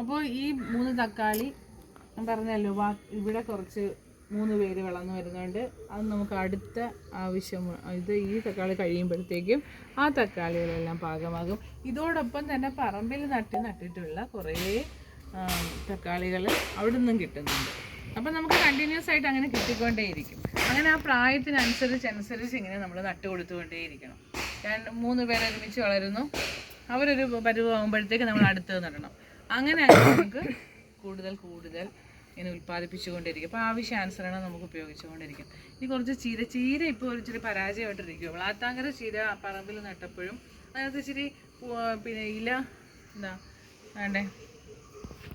അപ്പോൾ ഈ മൂന്ന് തക്കാളി ഞാൻ പറഞ്ഞല്ലോ ഇവിടെ കുറച്ച് മൂന്ന് പേര് വളർന്നു വരുന്നുണ്ട്. അത് നമുക്ക് അടുത്ത ആവശ്യം ഇത് ഈ തക്കാളി കഴിയുമ്പോഴത്തേക്കും ആ തക്കാളികളെല്ലാം പാകമാകും. ഇതോടൊപ്പം തന്നെ പറമ്പിൽ നട്ടി നട്ടിട്ടുള്ള കുറേ തക്കാളികൾ അവിടെ നിന്നും കിട്ടുന്നുണ്ട്. അപ്പം നമുക്ക് കണ്ടിന്യൂസ് ആയിട്ട് അങ്ങനെ കിട്ടിക്കൊണ്ടേയിരിക്കും. അങ്ങനെ ആ പ്രായത്തിനനുസരിച്ച് അനുസരിച്ച് ഇങ്ങനെ നമ്മൾ നട്ട് കൊടുത്തുകൊണ്ടേയിരിക്കണം. രണ്ട് മൂന്ന് പേര് ഒരുമിച്ച് വളരുന്നു. അവരൊരു പരുവാകുമ്പോഴത്തേക്ക് നമ്മൾ അടുത്ത് നടണം അങ്ങനെ നമുക്ക് കൂടുതൽ കൂടുതൽ ഇങ്ങനെ ഉൽപ്പാദിപ്പിച്ചുകൊണ്ടിരിക്കും അപ്പോൾ ആവശ്യാനുസരണം നമുക്ക് ഉപയോഗിച്ചുകൊണ്ടിരിക്കും. ഇനി കുറച്ച് ചീര ചീര ഇപ്പോൾ ഒരു ഇച്ചിരി പരാജയമായിട്ടിരിക്കും വളാത്താങ്കര ചീര പറമ്പിൽ നട്ടപ്പോഴും അതിനകത്ത് ഇച്ചിരി പിന്നെ ഇല എന്താ വേണ്ടേ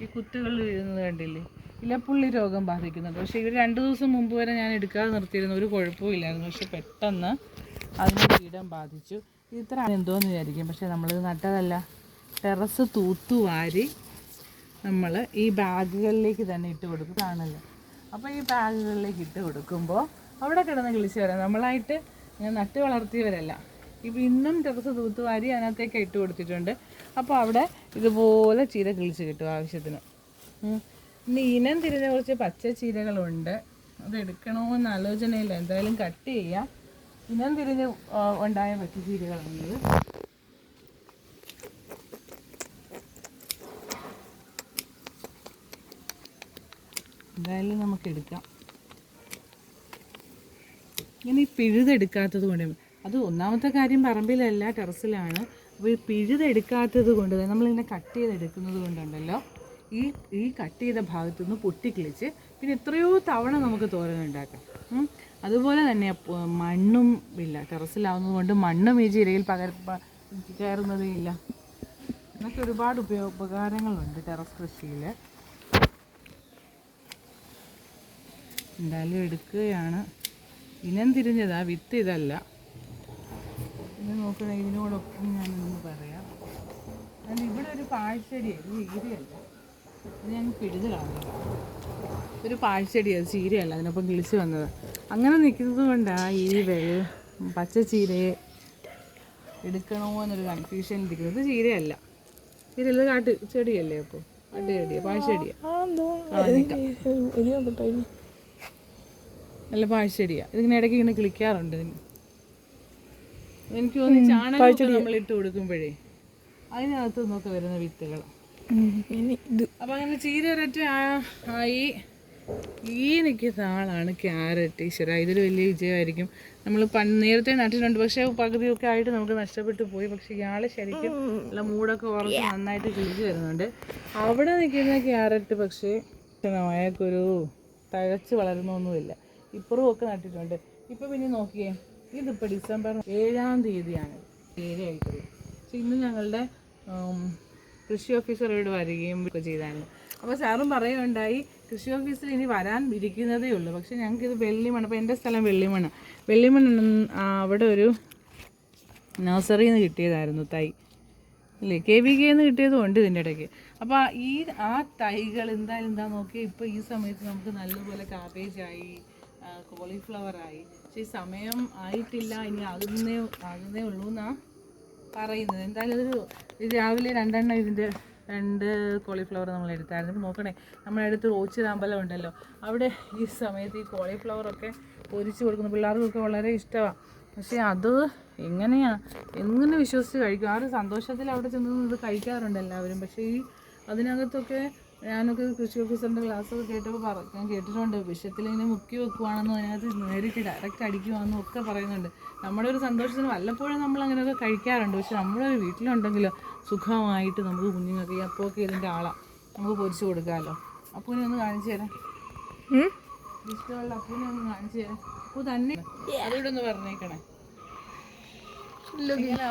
ഈ കുത്തുകൾ വീഴുന്നത് കണ്ടില്ലേ? ഇലപ്പുള്ളി രോഗം ബാധിക്കുന്നുണ്ട്. പക്ഷേ ഇവർ രണ്ട് ദിവസം മുമ്പ് വരെ ഞാൻ എടുക്കാതെ നിർത്തിയിരുന്നു. ഒരു കുഴപ്പമില്ലായിരുന്നു പക്ഷെ പെട്ടെന്ന് അതിന് കീടം ബാധിച്ചു. ഇത് ഇത്ര എന്തോന്ന് വിചാരിക്കും. പക്ഷേ നമ്മളിത് നട്ടതല്ല. ടെറസ് തൂത്തുവാരി നമ്മൾ ഈ ബാഗുകളിലേക്ക് തന്നെ ഇട്ട് കൊടുക്കും. കാണല്ലോ അപ്പോൾ ഈ ബാഗുകളിലേക്ക് ഇട്ട് കൊടുക്കുമ്പോൾ അവിടെ കിടന്ന് കിളിച്ച് വരാം നമ്മളായിട്ട് ഞാൻ നട്ട് വളർത്തിയവരല്ല. ഇപ്പം ഇന്നും ടെറസ് തൂത്തുവാരി അതിനകത്തേക്ക് ഇട്ട് കൊടുത്തിട്ടുണ്ട്. അപ്പോൾ അവിടെ ഇതുപോലെ ചീര കിളിച്ച് കിട്ടും ആവശ്യത്തിന്. ഇനി ഇനം തിരിഞ്ഞ കുറച്ച് പച്ച ചീരകളുണ്ട്. അത് എടുക്കണമെന്ന് ആലോചനയില്ല. എന്തായാലും കട്ട് ചെയ്യാം. ഇനം തിരിഞ്ഞ് ഉണ്ടായ പച്ച ചീരകളാണിത് എന്തായാലും നമുക്ക് എടുക്കാം ഇങ്ങനെ ഈ പിഴുതെടുക്കാത്തത് കൊണ്ട് അത് ഒന്നാമത്തെ കാര്യം പറമ്പിലല്ല ടെറസിലാണ്. അപ്പോൾ ഈ പിഴുതെടുക്കാത്തത് കൊണ്ട് നമ്മളിങ്ങനെ കട്ട് ചെയ്തെടുക്കുന്നത് കൊണ്ടുണ്ടല്ലോ. ഈ ഈ കട്ട് ചെയ്ത ഭാഗത്തു നിന്ന് പൊട്ടിക്കിളിച്ച് പിന്നെ എത്രയോ തവണ നമുക്ക് ഉം. അതുപോലെ തന്നെ മണ്ണും ഇല്ല ടെറസിലാവുന്നത് കൊണ്ട് മണ്ണും ഈ ചിരയിൽ പകര പ- കയറുന്നതേ ഇല്ല. എന്നൊക്കെ ഒരുപാട് ഉപയോഗ ഉപകാരങ്ങളുണ്ട് ടെറസ് കൃഷിയിൽ എന്തായാലും എടുക്കുകയാണ്. ഇനം തിരിഞ്ഞതാ വിത്ത് ഇതല്ല. ഇത് നോക്കണേ ഇതിനോടൊപ്പം ഞാനൊന്ന് പറയാം. അല്ല ഇവിടെ ഒരു പാഴ്ചെടി ഇത് ചീരയല്ല. ഇത് ഞാൻ പിഴുതലാണ് ഒരു പാഴ്ചെടി അത് ചീരയല്ല അതിനൊപ്പം കിളിച്ച് വന്നത്. അങ്ങനെ നിൽക്കുന്നത് കൊണ്ടാണ് ഈ വെ പച്ച ചീരയെ എടുക്കണോ എന്നൊരു കൺഫ്യൂഷൻ ഇരിക്കുന്നത്. ഇത് ചീരയല്ല. ചീരയല്ല കാട്ട് ചെടിയല്ലേ അപ്പോൾ. കാട്ട് ചെടിയാ പാഴ്ചെടിയാ നല്ല പാഴ്ചെടിയാ. ഇതിങ്ങനെ ഇടയ്ക്ക് ഇങ്ങനെ കിളിക്കാറുണ്ട് ഇതിന്. എനിക്ക് തോന്നുന്നു ചാണകം നമ്മൾ ഇട്ട് കൊടുക്കുമ്പോഴേ അതിനകത്ത് നിന്നൊക്കെ വരുന്ന വിത്തുകൾ അപ്പൊ അങ്ങനെ ചീര ഒരൊറ്റ ആയി. ഈ നിൽക്കുന്ന ആളാണ് ക്യാരറ്റ് ഈശ്വര. ഇതൊരു വലിയ വിജയമായിരിക്കും. നമ്മൾ പണ്ട് നേരത്തെ നട്ടിട്ടുണ്ട്. പക്ഷേ പകുതിയൊക്കെ ആയിട്ട് നമുക്ക് നഷ്ടപ്പെട്ടു പോയി. പക്ഷെ ഇയാൾ ശരിക്കും നല്ല മൂടൊക്കെ ഉറച്ച് നന്നായിട്ട് കിളിച്ച് വരുന്നുണ്ട്. അവിടെ നിൽക്കുന്ന ക്യാരറ്റ് പക്ഷേ അയാൾക്കൊരു തഴച്ച് വളരുന്നൊന്നുമില്ല. ഇപ്പുറവും ഒക്കെ നട്ടിട്ടുണ്ട്. ഇപ്പൊ പിന്നെ നോക്കിയേ ഇതിപ്പോൾ ഡിസംബർ ഏഴാം തീയതിയാണ് ഏഴായിട്ടുള്ളത് പക്ഷെ ഇന്ന് ഞങ്ങളുടെ കൃഷി ഓഫീസറോട് വരികയും ഒക്കെ ചെയ്തായിരുന്നു. അപ്പോൾ സാറും പറയുകയുണ്ടായി കൃഷി ഓഫീസിൽ ഇനി വരാൻ ഇരിക്കുന്നതേ ഉള്ളൂ. പക്ഷെ ഞങ്ങൾക്ക് ഇത് വെള്ളിമണ്ണ് അപ്പോൾ എന്റെ സ്ഥലം വെള്ളിമണ്ണ്. വെള്ളിമണ് അവിടെ ഒരു നഴ്സറിയിൽ നിന്ന് കിട്ടിയതായിരുന്നു തൈ. അല്ലേ കെ വി കെ എന്ന് കിട്ടിയതും ഉണ്ട് ഇതിന്റെ ഇടയ്ക്ക്. അപ്പോൾ ഈ ആ തൈകൾ എന്തായാലും എന്താ നോക്കിയാൽ ഇപ്പോൾ ഈ സമയത്ത് നമുക്ക് നല്ലപോലെ കാബേജായി കോളിഫ്ലവർ ആയി. പക്ഷേ സമയം ആയിട്ടില്ല ഇനി ആകുന്നേ ആകുന്നേ ഉള്ളൂ എന്നാ പറയുന്നത്. എന്തായാലും ഇതൊരു ഇത് രാവിലെ രണ്ടെണ്ണം ഇതിന്റെ രണ്ട് കോളിഫ്ലവർ നമ്മൾ എടുത്തായിരുന്നു. നോക്കണേ നമ്മുടെ അടുത്ത് ഓച്ചിതാമ്പലം ഉണ്ടല്ലോ. അവിടെ ഈ സമയത്ത് ഈ കോളിഫ്ലവറൊക്കെ പൊരിച്ച് കൊടുക്കുന്നു പിള്ളേർക്കൊക്കെ വളരെ ഇഷ്ടമാണ് പക്ഷേ അത് എങ്ങനെയാണ് എങ്ങനെ വിശ്വസിച്ച് കഴിക്കും? ആ ഒരു സന്തോഷത്തിൽ അവിടെ ചെന്ന് ഇത് കഴിക്കാറുണ്ട് എല്ലാവരും. പക്ഷേ ഈ അതിനകത്തൊക്കെ ഞാനൊക്കെ കൃഷി ഓഫീസറിന്റെ ക്ലാസ്സൊക്കെ കേട്ടപ്പോൾ പറ ഞാൻ കേട്ടിട്ടുണ്ട്. വിഷത്തിൽ ഇങ്ങനെ മുക്കി വെക്കുവാണെന്നും അതിനകത്ത് നേരിട്ട് ഡയറക്റ്റ് അടിക്കുവാണെന്നും ഒക്കെ പറയുന്നുണ്ട്. നമ്മുടെ ഒരു സന്തോഷത്തിന് വല്ലപ്പോഴും നമ്മൾ അങ്ങനെയൊക്കെ കഴിക്കാറുണ്ട്. പക്ഷെ നമ്മുടെ ഒരു വീട്ടിലുണ്ടെങ്കിലോ സുഖമായിട്ട് നമുക്ക് കുഞ്ഞുങ്ങൾക്ക് ഈ അപ്പമൊക്കെ ഇതിന്റെ ആളാണ് നമുക്ക് പൊരിച്ചു കൊടുക്കാമല്ലോ അപ്പൂനെ ഒന്ന് കാണിച്ചു തരാം. ഇഷ്ടമുള്ള അപ്പൂനെ ഒന്ന് കാണിച്ചു തരാം. അപ്പൂ തന്നെ അതോടെ ഒന്ന് പറഞ്ഞേക്കണേ.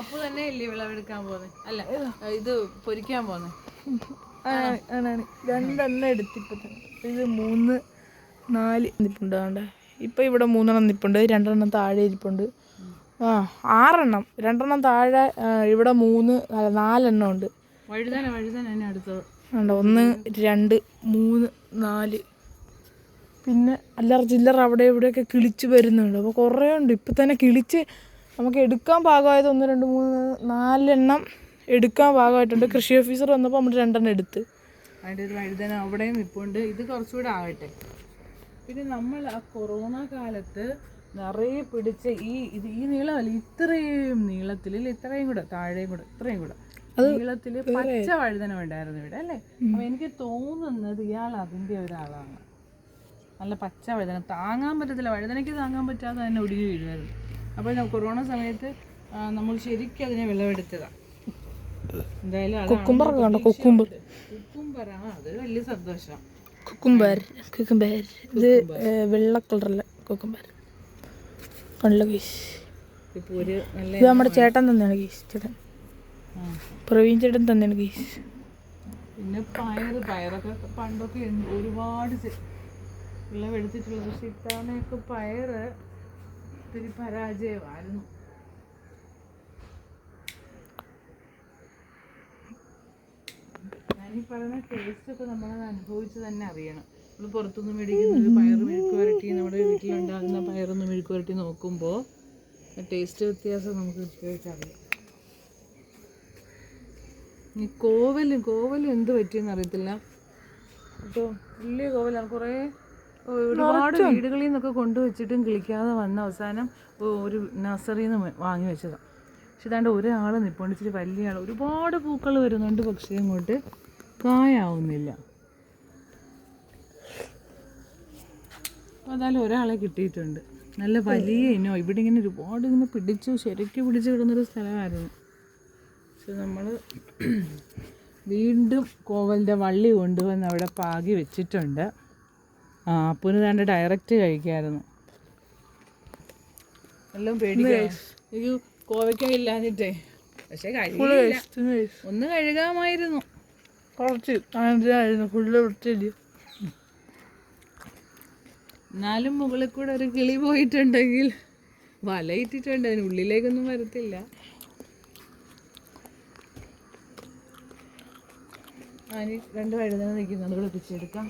അപ്പു തന്നെ അല്ലേ വിളവെടുക്കാൻ പോകുന്നത് അല്ല ഇത് പൊരിക്കാൻ പോകുന്നത് ആണാണ് രണ്ടെണ്ണം എടുത്തിപ്പോ തന്നെ. ഇത് മൂന്ന് നാല് നിപ്പുണ്ട് അതുകൊണ്ട് ഇപ്പൊ ഇവിടെ മൂന്നെണ്ണം നിപ്പുണ്ട്. രണ്ടെണ്ണം താഴെ ഇരിപ്പുണ്ട്. ആ ആറെണ്ണം. രണ്ടെണ്ണം താഴെ ഇവിടെ മൂന്ന് നാലെണ്ണം ഉണ്ട്. ഉണ്ട് ഒന്ന് രണ്ട് മൂന്ന് നാല്. പിന്നെ അല്ലറ ചില്ലറ അവിടെ ഇവിടെയൊക്കെ കിളിച്ച് വരുന്നുണ്ട്. അപ്പോൾ കുറേ ഉണ്ട് ഇപ്പം തന്നെ കിളിച്ച് നമുക്ക് എടുക്കാൻ പാകമായത് ഒന്ന് രണ്ട് മൂന്ന് നാലെണ്ണം എടുക്കാൻ ഭാഗമായിട്ടുണ്ട്. കൃഷി ഓഫീസർ വന്നപ്പോൾ നമ്മൾ രണ്ടെണ്ണം എടുത്ത്. അതിന്റെ ഒരു വഴുതന അവിടെയും നിൽപ്പുണ്ട് ഇത് കുറച്ചുകൂടെ ആകട്ടെ. പിന്നെ നമ്മൾ ആ കൊറോണ കാലത്ത് നിറയെ പിടിച്ച ഈ ഇത് ഈ നീളമല്ല ഇത്രയും നീളത്തിൽ ഇത്രയും കൂടെ താഴെയും കൂടെ ഇത്രയും കൂടെ. നീളത്തിൽ പച്ച വഴുതന ഉണ്ടായിരുന്നു ഇവിടെ അല്ലേ? അപ്പൊ എനിക്ക് തോന്നുന്നത് ഇയാൾ അതിന്റെ ഒരാളാണ്. നല്ല പച്ച വഴുതന. താങ്ങാൻ പറ്റത്തില്ല. വഴുതനയ്ക്ക് താങ്ങാൻ പറ്റാതെ തന്നെ ഒടുങ്ങി വീഴുമായിരുന്നു അപ്പോൾ കൊറോണ സമയത്ത് നമ്മൾ ശരിക്കും അതിനെ വിളവെടുത്തതാണ് കുക്കുംബറൊക്കെ കണ്ടോ? Cucumber cucumber. കുക്കുംബർ. ഇത് വെള്ള കളറുള്ള കുക്കുംബർ. കണ്ടല്ലോ ഗീസ്. ഇത് നമ്മുടെ ചേട്ടൻ തന്നെയാണ് ഗീസ് ചേട്ടൻ. പ്രവീൺ ചേട്ടൻ തന്നെയാണ് ഗീസ്. പിന്നെ പയർ പയറൊക്കെ പണ്ടൊക്കെ ഒരുപാട് വിളവെടുത്തിട്ടുള്ളത്. പക്ഷെ ഇത്തവണയൊക്കെ പയർ ഇത്തിരി പരാജയമായിരുന്നു. ഞാനീ പറയുന്ന ടേസ്റ്റ് ഒക്കെ നമ്മളത് അനുഭവിച്ച് തന്നെ അറിയണം. നമ്മൾ പുറത്തുനിന്ന് മേടിക്കുന്ന പയർ മെഴുക്ക് വരട്ടി നമ്മുടെ വീട്ടിലുണ്ടാകുന്ന പയറൊന്ന് മെഴുക്ക് വരട്ടി നോക്കുമ്പോൾ ടേസ്റ്റ് വ്യത്യാസം നമുക്ക് കൃത്യമായിട്ടറിയാം ഈ കോവൽ കോവൽ എന്ത് പറ്റിയെന്ന് അറിയത്തില്ല. കേട്ടോ വലിയ കോവലാണ്. കുറേ ഒരുപാട് വീടുകളിൽ നിന്നൊക്കെ കൊണ്ടുവച്ചിട്ടും കിളിക്കാതെ വന്ന അവസാനം ഒരു നഴ്സറിയിൽ നിന്ന് വാങ്ങി വെച്ചതാണ് പക്ഷെ ഇതാണ്ട് ഒരാൾ നിൽപ്പുണ്ട് ഇച്ചിരി വലിയ ആൾ ഒരുപാട് പൂക്കൾ വരുന്നുണ്ട് പക്ഷേ അങ്ങോട്ട് കായാവുന്നില്ല അപ്പോൾ അതായാലും ഒരാളെ കിട്ടിയിട്ടുണ്ട്. നല്ല വലിയ ഇനോ. ഇവിടെ ഇങ്ങനെ ഒരുപാട് ഇങ്ങനെ പിടിച്ചു ശരിക്കും പിടിച്ച് കിടന്നൊരു സ്ഥലമായിരുന്നു. പക്ഷെ നമ്മൾ വീണ്ടും കോവലിന്റെ വള്ളി കൊണ്ടുവന്ന് അവിടെ പാകി വെച്ചിട്ടുണ്ട്. ആ അപ്പുന് താണ്ട് ഡയറക്റ്റ് കഴിക്കായിരുന്നു. എല്ലാം പേടി കോവയ്ക്ക ഇല്ലാഞ്ഞിട്ടേ. പക്ഷെ കഴിയില്ല. ഒന്ന് കഴുകാമായിരുന്നു. കുറച്ച് അതിനായിരുന്നു ഫുള്ള് വൃത്തിയില്ല എന്നാലും മുകളിൽ കൂടെ ഒരു കിളി പോയിട്ടുണ്ടെങ്കിൽ വലയിട്ടിട്ടുണ്ട് അതിനുള്ളിലേക്കൊന്നും വരത്തില്ല. അതിന് രണ്ട് വഴുതന നിൽക്കുന്നത് കൂടെ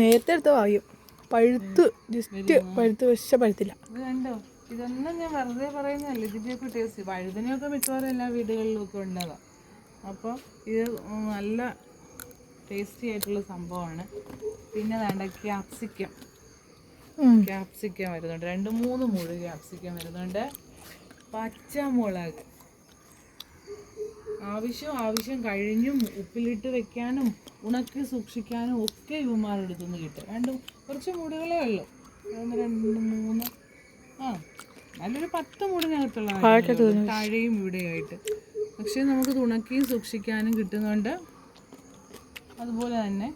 നേരത്തെ എടുത്ത വായും. പഴുത്ത് ജസ്റ്റ് പഴുത്ത് പക്ഷെ പഴുത്തില്ല. ഇത് കണ്ടോ? ഇതൊന്നും ഞാൻ വെറുതെ പറയുന്നതല്ല? ഇതിന്റെയൊക്കെ ടേസ്റ്റ് വഴുതനയൊക്കെ മിക്കവാറും എല്ലാ വീടുകളിലും ഒക്കെ ഉണ്ടാകാം അപ്പോൾ ഇത് നല്ല ടേസ്റ്റി ആയിട്ടുള്ള സംഭവമാണ്. പിന്നെ വേണ്ട ക്യാപ്സിക്കം. ക്യാപ്സിക്കം വരുന്നുണ്ട്. രണ്ട് മൂന്ന് മുഴു ക്യാപ്സിക്കം വരുന്നുണ്ട്. പച്ചമുളക്. ആവശ്യം ആവശ്യം കഴിഞ്ഞും ഉപ്പിലിട്ട് വെക്കാനും ഉണക്കി സൂക്ഷിക്കാനും ഒക്കെ ഇവന്മാരെടുത്തുനിന്ന് കിട്ടും. രണ്ടും കുറച്ച് മുടികളേ ഉള്ളൂ. ഒന്ന് രണ്ട് മൂന്ന്. ആ നല്ലൊരു പത്ത് മുടിനകത്തുള്ള താഴെയും ഇവിടെയായിട്ട് പക്ഷേ നമുക്ക് ഉണക്കിയും സൂക്ഷിക്കാനും കിട്ടുന്നുണ്ട്. അതുപോലെ തന്നെ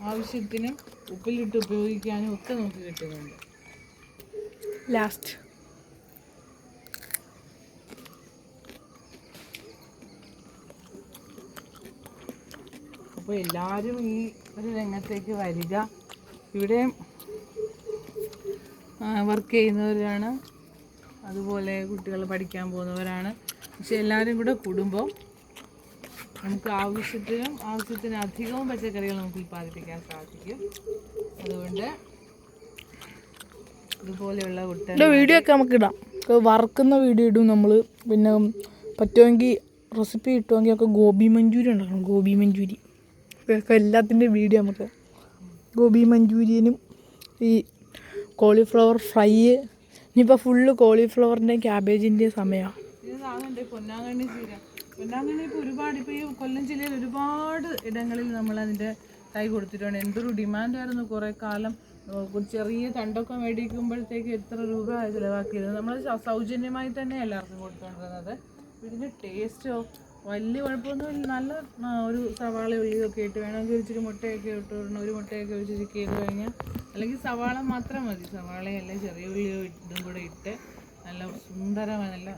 ആവശ്യത്തിന് ഉപ്പിലിട്ട് ഉപയോഗിക്കാനും ഒക്കെ നമുക്ക് കിട്ടുന്നുണ്ട്. ലാസ്റ്റ് അപ്പോൾ എല്ലാവരും ഈ ഒരു രംഗത്തേക്ക് വരിക. ഇവിടെ വർക്ക് ചെയ്യുന്നവരാണ്. അതുപോലെ കുട്ടികൾ പഠിക്കാൻ പോകുന്നവരാണ്. പക്ഷെ എല്ലാവരും കൂടെ കൂടുമ്പോൾ നമുക്ക് ആവശ്യത്തിനും ആവശ്യത്തിന് അധികവും പച്ചക്കറികൾ നമുക്ക് ഉൽപ്പാദിപ്പിക്കാൻ സാധിക്കും. അതുകൊണ്ട് ഇതുപോലെയുള്ള കുട്ടികളുടെ വീഡിയോ ഒക്കെ നമുക്ക് ഇടാം. വറുക്കുന്ന വീഡിയോ ഇടും നമ്മൾ പിന്നെ പറ്റുമെങ്കിൽ റെസിപ്പി കിട്ടുമെങ്കിൽ ഒക്കെ ഗോബി മഞ്ചൂരി ഉണ്ടാക്കണം. ഗോബി മഞ്ചൂരി. ഒക്കെ എല്ലാത്തിന്റെ വീഡിയോ നമുക്ക് ഗോബി മഞ്ചൂരിയനും ഈ കോളിഫ്ലവർ ഫ്രൈ ഇനിയിപ്പോൾ ഫുള്ള് കോളിഫ്ലവറിന്റെയും ക്യാബേജിന്റെയും സമയമാണ് പൊന്നാങ്കണ്ണി ഇപ്പോൾ ഒരുപാട് ഇപ്പോൾ ഈ കൊല്ലം ജില്ലയിൽ ഒരുപാട് ഇടങ്ങളിൽ നമ്മൾ അതിന്റെ തൈ കൊടുത്തിട്ടുണ്ട്. എന്തൊരു ഡിമാൻഡായിരുന്നു കുറേ കാലം. ചെറിയ തണ്ടൊക്കെ മേടിക്കുമ്പോഴത്തേക്ക് എത്ര രൂപ ചിലവാക്കിയിരുന്നു നമ്മൾ സൗജന്യമായി തന്നെ എല്ലാവർക്കും കൊടുത്തുകൊണ്ടിരുന്നത്. ഇതിന്റെ ടേസ്റ്റോ വലിയ കുഴപ്പമൊന്നുമില്ല നല്ല ഒരു സവാള ഉള്ളിയൊക്കെ ഇട്ട് വേണമെങ്കിൽ ഇച്ചിരി മുട്ടയൊക്കെ ഇട്ട് ഒരെണ്ണം ഒരു മുട്ടയൊക്കെ ഒഴിച്ച് ചിക്കി ചെയ്ത് കഴിഞ്ഞാൽ അല്ലെങ്കിൽ സവാള മാത്രം മതി. സവാളയല്ല ചെറിയ ഉള്ളിയോ ഇതും കൂടെ ഇട്ട് നല്ല സുന്ദരമായ നല്ല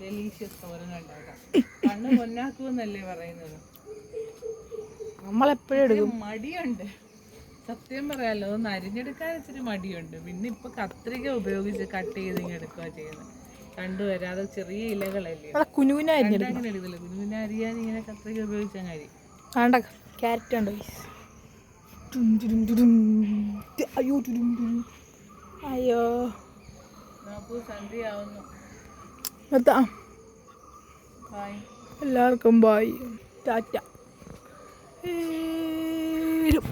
ഡെലീഷ്യസ് തോരൻ ഉണ്ടാക്കാം. കണ്ണ് പൊന്നാക്കുമെന്നല്ലേ പറയുന്നത്. നമ്മളെപ്പോഴും എടുക്കും. മടിയുണ്ട്. സത്യം പറയാലോ ഒന്ന് അരിഞ്ഞെടുക്കാൻ ഇച്ചിരി മടിയുണ്ട്. പിന്നെ ഇപ്പൊ കത്രിക ഉപയോഗിച്ച് കട്ട് ചെയ്ത് ഇങ്ങെടുക്കുക ചെയ്യുന്നത്. കണ്ടുവരാം. അത് ചെറിയ ഇലകളല്ലേ. കുനുകുനായിരുന്നു അങ്ങനെ എടുക്കില്ല പിന്നെ അരിയാൻ ഇങ്ങനെ കത്രിക ഉപയോഗിച്ചാൽ കാര്യം വേണ്ട ക്യാരറ്റ് ഉണ്ടോ അയ്യോ ടുരും ടുരും. അയ്യോ. നമുക്ക് സന്ധ്യയാവുന്നു എത്താം ബായ് എല്ലാവർക്കും ബായ് ടാറ്റ. ഏരും.